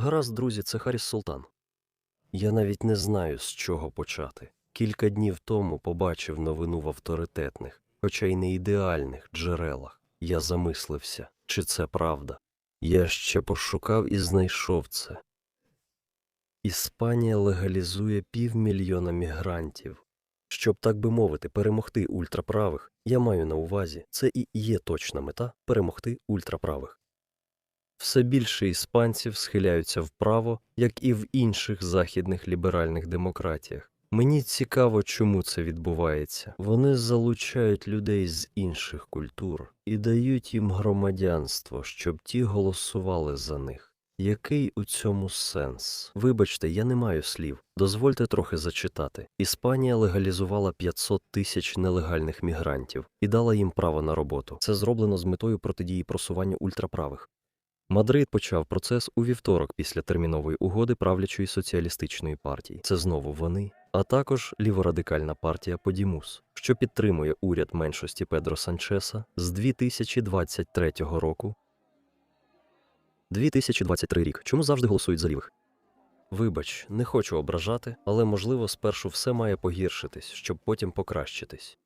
Гаразд, друзі, це Харіс Султан. Я навіть не знаю, з чого почати. Кілька днів тому побачив новину в авторитетних, хоча й не ідеальних джерелах. Я замислився, чи це правда. Я ще пошукав і знайшов це. Іспанія легалізує півмільйона мігрантів. Щоб, так би мовити, перемогти ультраправих, я маю на увазі, це і є точна мета перемогти ультраправих. Все більше іспанців схиляються вправо, як і в інших західних ліберальних демократіях. Мені цікаво, чому це відбувається. Вони залучають людей з інших культур і дають їм громадянство, щоб ті голосували за них. Який у цьому сенс? Вибачте, я не маю слів. Дозвольте трохи зачитати. Іспанія легалізувала 500 тисяч нелегальних мігрантів і дала їм право на роботу. Це зроблено з метою протидії просуванню ультраправих. Мадрид почав процес у вівторок після термінової угоди правлячої соціалістичної партії. Це знову вони, а також ліворадикальна партія Подімус, що підтримує уряд меншості Педро Санчеса з 2023 року. 2023 рік. Чому завжди голосують за лівих? Вибач, не хочу ображати, але можливо спершу все має погіршитись, щоб потім покращитись.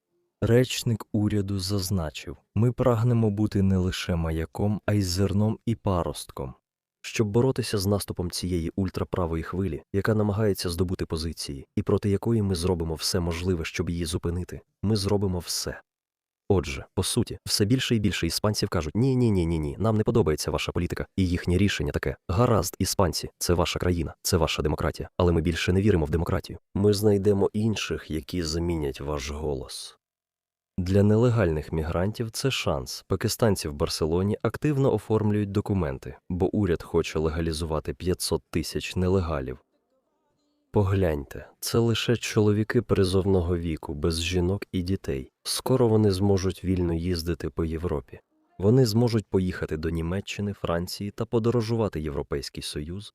Речник уряду зазначив: ми прагнемо бути не лише маяком, а й зерном і паростком. Щоб боротися з наступом цієї ультраправої хвилі, яка намагається здобути позиції, і проти якої ми зробимо все можливе, щоб її зупинити, ми зробимо все. Отже, по суті, все більше і більше іспанців кажуть: ні, ні, ні, ні, ні, нам не подобається ваша політика, і їхнє рішення таке: гаразд, іспанці, це ваша країна, це ваша демократія, але ми більше не віримо в демократію. Ми знайдемо інших, які замінять ваш голос. Для нелегальних мігрантів це шанс. Пакистанці в Барселоні активно оформлюють документи, бо уряд хоче легалізувати 500 тисяч нелегалів. Погляньте, це лише чоловіки призовного віку, без жінок і дітей. Скоро вони зможуть вільно їздити по Європі. Вони зможуть поїхати до Німеччини, Франції та подорожувати Європейський Союз.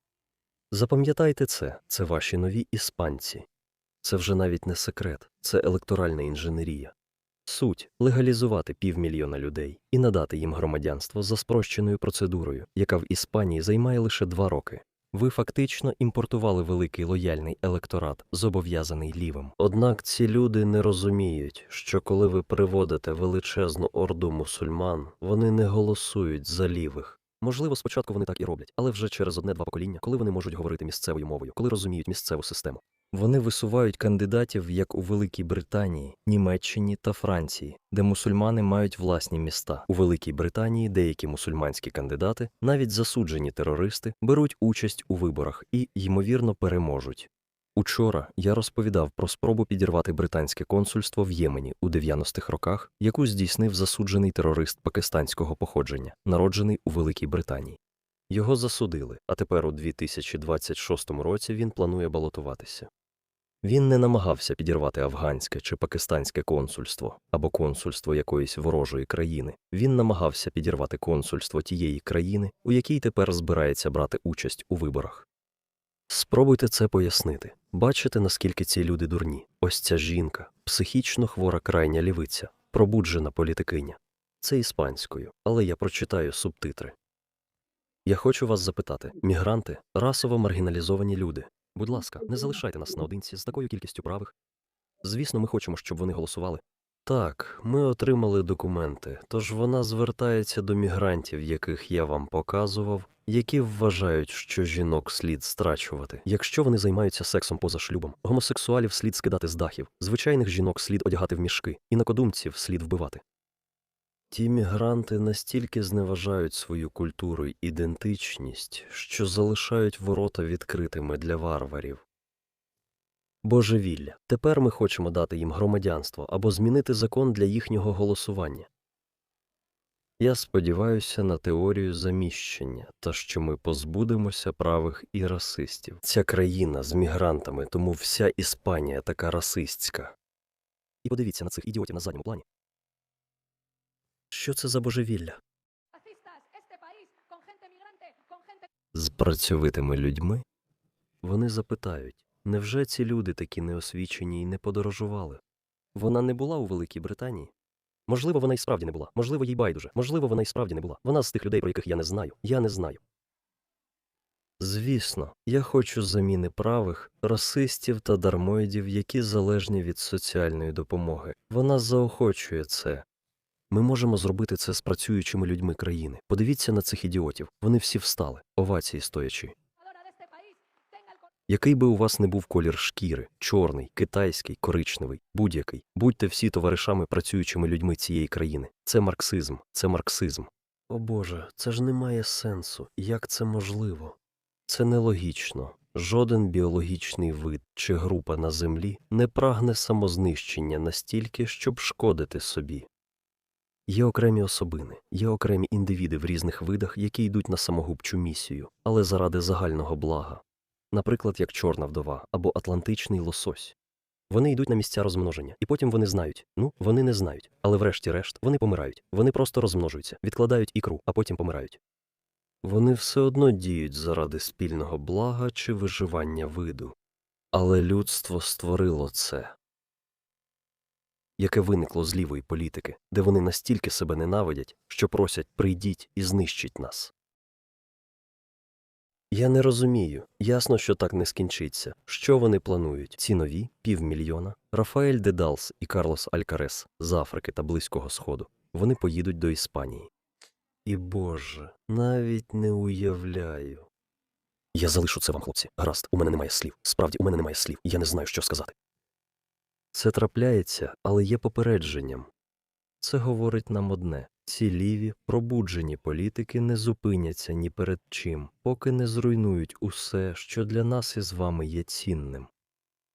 Запам'ятайте це, це ваші нові іспанці. Це вже навіть не секрет, це електоральна інженерія. Суть легалізувати півмільйона людей і надати їм громадянство за спрощеною процедурою, яка в Іспанії займає лише два роки. Ви фактично імпортували великий лояльний електорат, зобов'язаний лівим. Однак ці люди не розуміють, що коли ви приводите величезну орду мусульман, вони не голосують за лівих. Можливо, спочатку вони так і роблять, але вже через одне-два покоління, коли вони можуть говорити місцевою мовою, коли розуміють місцеву систему. Вони висувають кандидатів як у Великій Британії, Німеччині та Франції, де мусульмани мають власні міста. У Великій Британії деякі мусульманські кандидати, навіть засуджені терористи, беруть участь у виборах і, ймовірно, переможуть. Учора я розповідав про спробу підірвати британське консульство в Ємені у 90-х роках, яку здійснив засуджений терорист пакистанського походження, народжений у Великій Британії. Його засудили, а тепер у 2026 році він планує балотуватися. Він не намагався підірвати афганське чи пакистанське консульство або консульство якоїсь ворожої країни. Він намагався підірвати консульство тієї країни, у якій тепер збирається брати участь у виборах. Спробуйте це пояснити. Бачите, наскільки ці люди дурні. Ось ця жінка, психічно хвора крайня лівиця, пробуджена політикиня. Це іспанською, але я прочитаю субтитри. Я хочу вас запитати: мігранти расово маргіналізовані люди. Будь ласка, не залишайте нас наодинці з такою кількістю правих. Звісно, ми хочемо, щоб вони голосували. Так, ми отримали документи, тож вона звертається до мігрантів, яких я вам показував, які вважають, що жінок слід страчувати, якщо вони займаються сексом поза шлюбом. Гомосексуалів слід скидати з дахів, звичайних жінок слід одягати в мішки, інакодумців слід вбивати. Ті мігранти настільки зневажають свою культуру й ідентичність, що залишають ворота відкритими для варварів. Божевілля. Тепер ми хочемо дати їм громадянство або змінити закон для їхнього голосування. Я сподіваюся на теорію заміщення та що ми позбудемося правих і расистів. Ця країна з мігрантами, тому вся Іспанія така расистська. І подивіться на цих ідіотів на задньому плані. Що це за божевілля? З працьовитими людьми? Вони запитають, невже ці люди такі неосвічені і не подорожували? Вона не була у Великій Британії? Можливо, вона і справді не була. Можливо, їй байдуже. Можливо, вона і справді не була. Вона з тих людей, про яких я не знаю. Я не знаю. Звісно, я хочу заміни правих, расистів та дармоїдів, які залежні від соціальної допомоги. Вона заохочує це. Ми можемо зробити це з працюючими людьми країни. Подивіться на цих ідіотів. Вони всі встали, овації стоячи. Який би у вас не був колір шкіри чорний, китайський, коричневий, будь-який, будьте всі товаришами працюючими людьми цієї країни. Це марксизм, це марксизм. О Боже, це ж не має сенсу. Як це можливо? Це нелогічно. Жоден біологічний вид чи група на землі не прагне самознищення настільки, щоб шкодити собі. Є окремі особини, є окремі індивіди в різних видах, які йдуть на самогубчу місію, але заради загального блага наприклад, як чорна вдова або атлантичний лосось. Вони йдуть на місця розмноження, і потім вони знають. Ну, вони не знають, але врешті-решт вони помирають. Вони просто розмножуються, відкладають ікру, а потім помирають. Вони все одно діють заради спільного блага чи виживання виду. Але людство створило це, яке виникло з лівої політики, де вони настільки себе ненавидять, що просять прийдіть і знищіть нас. Я не розумію. Ясно, що так не скінчиться. Що вони планують? Ці нові півмільйона. Рафаель Дедалс і Карлос Алькарес з Африки та Близького Сходу. Вони поїдуть до Іспанії. І Боже, навіть не уявляю. Я залишу це вам, хлопці. Гаразд, у мене немає слів. Справді, у мене немає слів. Я не знаю, що сказати. Це трапляється, але є попередженням. Це говорить нам одне: ці ліві, пробуджені політики не зупиняться ні перед чим, поки не зруйнують усе, що для нас із вами є цінним.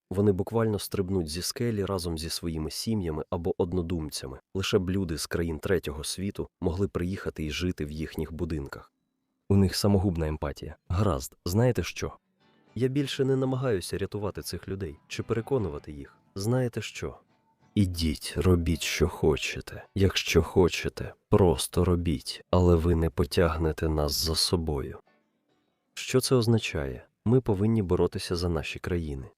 Вони буквально стрибнуть зі скелі разом зі своїми сім'ями або однодумцями. Лише б люди з країн третього світу могли приїхати і жити в їхніх будинках. У них самогубна емпатія. Гаразд, знаєте що? Я більше не намагаюся рятувати цих людей чи переконувати їх. Знаєте що? Ідіть, робіть, що хочете. Якщо хочете, просто робіть, але ви не потягнете нас за собою. Що це означає? Ми повинні боротися за наші країни.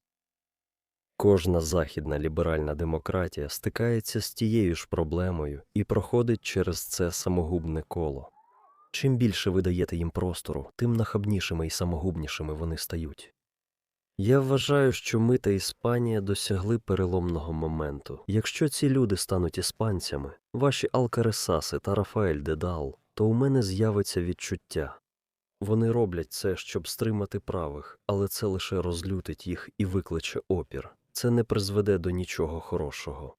Кожна західна ліберальна демократія стикається з тією ж проблемою і проходить через це самогубне коло. Чим більше ви даєте їм простору, тим нахабнішими і самогубнішими вони стають. Я вважаю, що ми та Іспанія досягли переломного моменту. Якщо ці люди стануть іспанцями, ваші Алкаресаси та Рафаель Дедал, то у мене з'явиться відчуття. Вони роблять це, щоб стримати правих, але це лише розлютить їх і викличе опір. Це не призведе до нічого хорошого.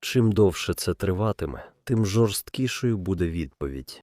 Чим довше це триватиме, тим жорсткішою буде відповідь.